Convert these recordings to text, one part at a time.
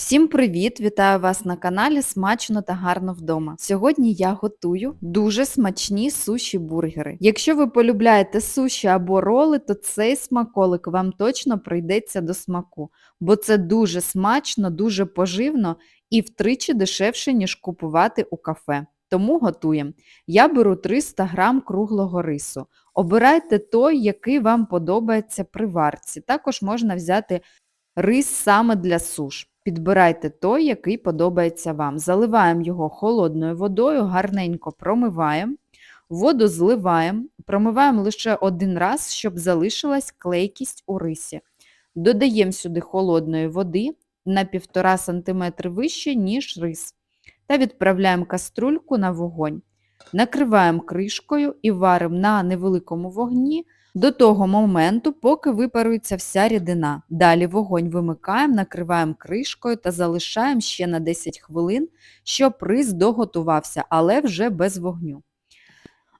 Всім привіт! Вітаю вас на каналі Смачно та гарно вдома. Сьогодні я готую дуже смачні суші-бургери. Якщо ви полюбляєте суші або роли, то цей смаколик вам точно прийдеться до смаку, бо це дуже смачно, дуже поживно і втричі дешевше, ніж купувати у кафе. Тому готуємо. Я беру 300 г круглого рису. Обирайте той, який вам подобається при варці. Також можна взяти рис саме для суш. Підбирайте той, який подобається вам. Заливаємо його холодною водою, гарненько промиваємо, воду зливаємо, промиваємо лише один раз, щоб залишилась клейкість у рисі. Додаємо сюди холодної води на 1,5 см вище, ніж рис. Та відправляємо каструльку на вогонь. Накриваємо кришкою і варимо на невеликому вогні до того моменту, поки випарується вся рідина. Далі вогонь вимикаємо, накриваємо кришкою та залишаємо ще на 10 хвилин, щоб рис доготувався, але вже без вогню.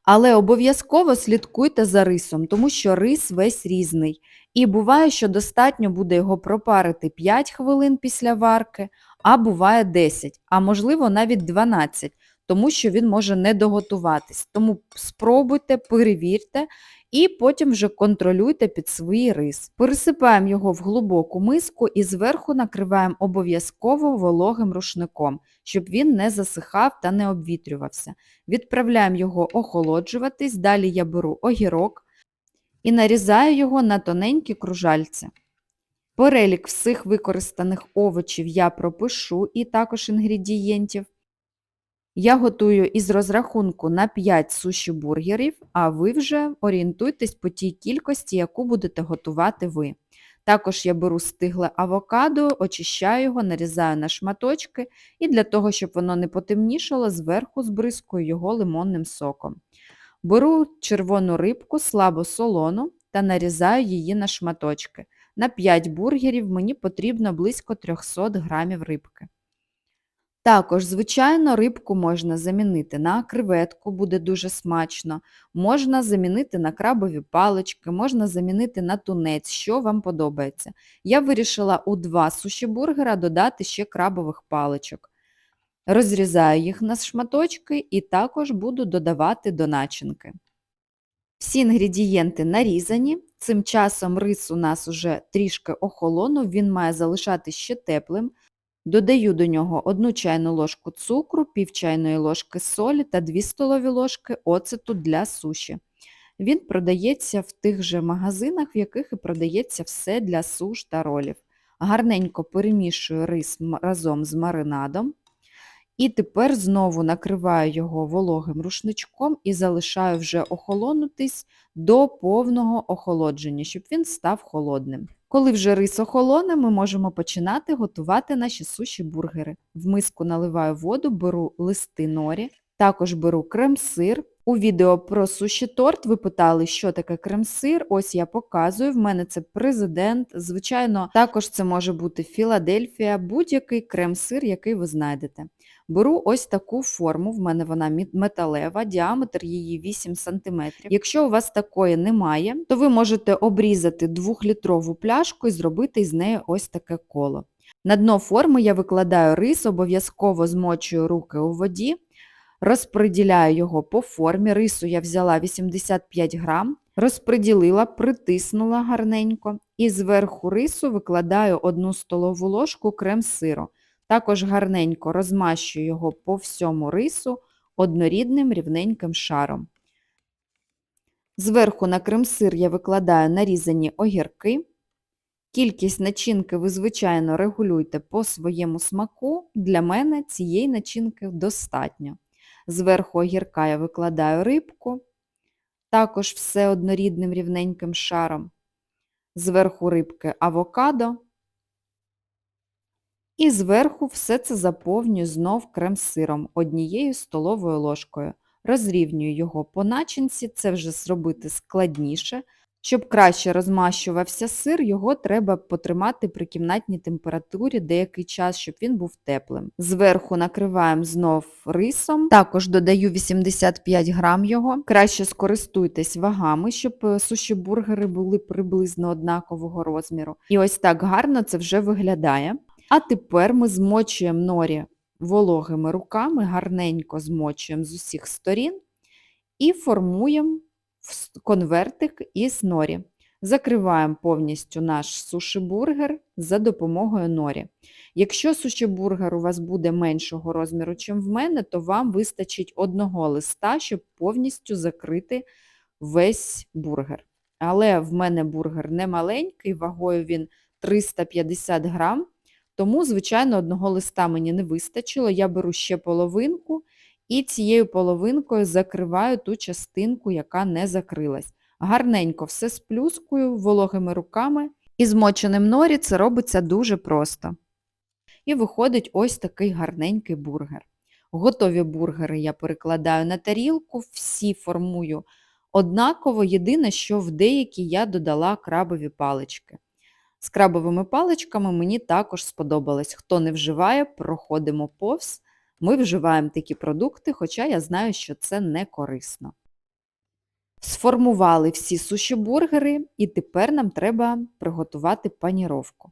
Але обов'язково слідкуйте за рисом, тому що рис весь різний. І буває, що достатньо буде його пропарити 5 хвилин після варки, а буває 10, а можливо навіть 12, тому що він може не доготуватись. Тому спробуйте, перевірте і потім вже контролюйте під свій рис. Пересипаємо його в глибоку миску і зверху накриваємо обов'язково вологим рушником, щоб він не засихав та не обвітрювався. Відправляємо його охолоджуватись, далі я беру огірок і нарізаю його на тоненькі кружальці. Перелік всіх використаних овочів я пропишу і також інгредієнтів. Я готую із розрахунку на 5 суші-бургерів, а ви вже орієнтуйтесь по тій кількості, яку будете готувати ви. Також я беру стигле авокадо, очищаю його, нарізаю на шматочки і для того, щоб воно не потемнішало, зверху збризкую його лимонним соком. Беру червону рибку, слабо солону та нарізаю її на шматочки. На 5 бургерів мені потрібно близько 300 грамів рибки. Також, звичайно, рибку можна замінити на креветку, буде дуже смачно, можна замінити на крабові палички, можна замінити на тунець, що вам подобається. Я вирішила у два суші-бургера додати ще крабових паличок. Розрізаю їх на шматочки і також буду додавати до начинки. Всі інгредієнти нарізані. Цим часом рис у нас уже трішки охолонув, він має залишатися ще теплим. Додаю до нього 1 чайну ложку цукру, пів чайної ложки солі та 2 столові ложки оцету для суші. Він продається в тих же магазинах, в яких і продається все для суш та ролів. Гарненько перемішую рис разом з маринадом. І тепер знову накриваю його вологим рушничком і залишаю вже охолонутись до повного охолодження, щоб він став холодним. Коли вже рис охолоне, ми можемо починати готувати наші суші-бургери. В миску наливаю воду, беру листи норі, також беру крем-сир. У відео про суші-торт ви питали, що таке крем-сир. Ось я показую. В мене це президент. Звичайно, також це може бути Філадельфія, будь-який крем-сир, який ви знайдете. Беру ось таку форму, в мене вона металева, діаметр її 8 см. Якщо у вас такої немає, то ви можете обрізати 2-літрову пляшку і зробити з неї ось таке коло. На дно форми я викладаю рис, обов'язково змочую руки у воді, розподіляю його по формі. Рису я взяла 85 грам, розподілила, притиснула гарненько і зверху рису викладаю 1 столову ложку крем-сиру. Також гарненько розмащую його по всьому рису однорідним рівненьким шаром. Зверху на крем-сир я викладаю нарізані огірки. Кількість начинки ви, звичайно, регулюйте по своєму смаку. Для мене цієї начинки достатньо. Зверху огірка я викладаю рибку, також все однорідним рівненьким шаром. Зверху рибки авокадо. І зверху все це заповнюю знов крем-сиром однією столовою ложкою. Розрівнюю його по начинці, це вже зробити складніше. Щоб краще розмащувався сир, його треба потримати при кімнатній температурі деякий час, щоб він був теплим. Зверху накриваємо знов рисом, також додаю 85 грам його. Краще скористуйтесь вагами, щоб е, суші-бургери були приблизно однакового розміру. І ось так гарно це вже виглядає. А тепер ми змочуємо норі вологими руками, гарненько змочуємо з усіх сторін і формуємо конвертик із норі. Закриваємо повністю наш суші-бургер за допомогою норі. Якщо суші-бургер у вас буде меншого розміру, ніж в мене, то вам вистачить одного листа, щоб повністю закрити весь бургер. Але в мене бургер не маленький, вагою він 350 грам, тому, звичайно, одного листа мені не вистачило. Я беру ще половинку і цією половинкою закриваю ту частинку, яка не закрилась. Гарненько все сплюскую вологими руками. І змоченим норі це робиться дуже просто. І виходить ось такий гарненький бургер. Готові бургери я перекладаю на тарілку, всі формую однаково. Єдине, що в деякі я додала крабові палички. З крабовими паличками мені також сподобалось. Хто не вживає, проходимо повз. Ми вживаємо такі продукти, хоча я знаю, що це не корисно. Сформували всі суші-бургери, і тепер нам треба приготувати паніровку.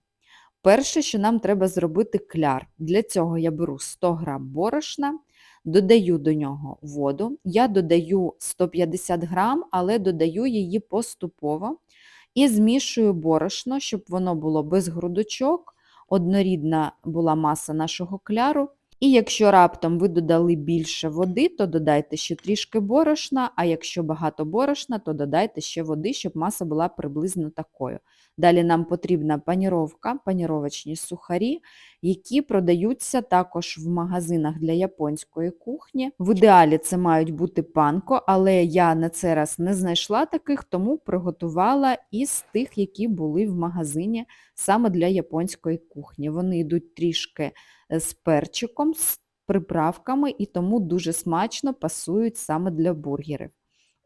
Перше, що нам треба зробити кляр. Для цього я беру 100 г борошна, додаю до нього воду. Я додаю 150 г, але додаю її поступово і змішую борошно, щоб воно було без грудочок, однорідна була маса нашого кляру. І якщо раптом ви додали більше води, то додайте ще трішки борошна, а якщо багато борошна, то додайте ще води, щоб маса була приблизно такою. Далі нам потрібна паніровка, паніровочні сухарі, які продаються також в магазинах для японської кухні. В ідеалі це мають бути панко, але я на цей раз не знайшла таких, тому приготувала із тих, які були в магазині саме для японської кухні. Вони йдуть трішки е, з перчиком, з приправками і тому дуже смачно пасують саме для бургерів.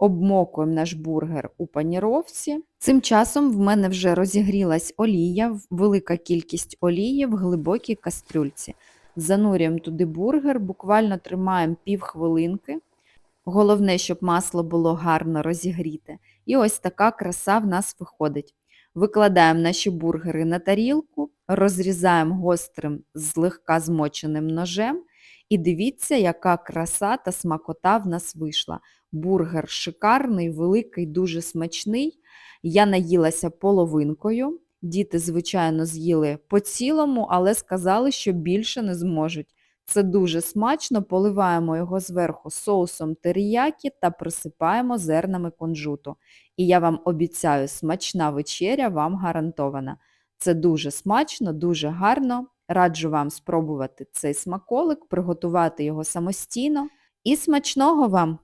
Обмокуємо наш бургер у паніровці. Цим часом в мене вже розігрілась олія, велика кількість олії в глибокій кастрюльці. Занурюємо туди бургер, буквально тримаємо пів хвилинки. Головне, щоб масло було гарно розігріте. І ось така краса в нас виходить. Викладаємо наші бургери на тарілку, розрізаємо гострим, злегка змоченим ножем. І дивіться, яка краса та смакота в нас вийшла. Бургер шикарний, великий, дуже смачний. Я наїлася половинкою. Діти, звичайно, з'їли по цілому, але сказали, що більше не зможуть. Це дуже смачно, поливаємо його зверху соусом теріякі та присипаємо зернами кунжуту. І я вам обіцяю, смачна вечеря вам гарантована. Це дуже смачно, дуже гарно. Раджу вам спробувати цей смаколик, приготувати його самостійно. І смачного вам!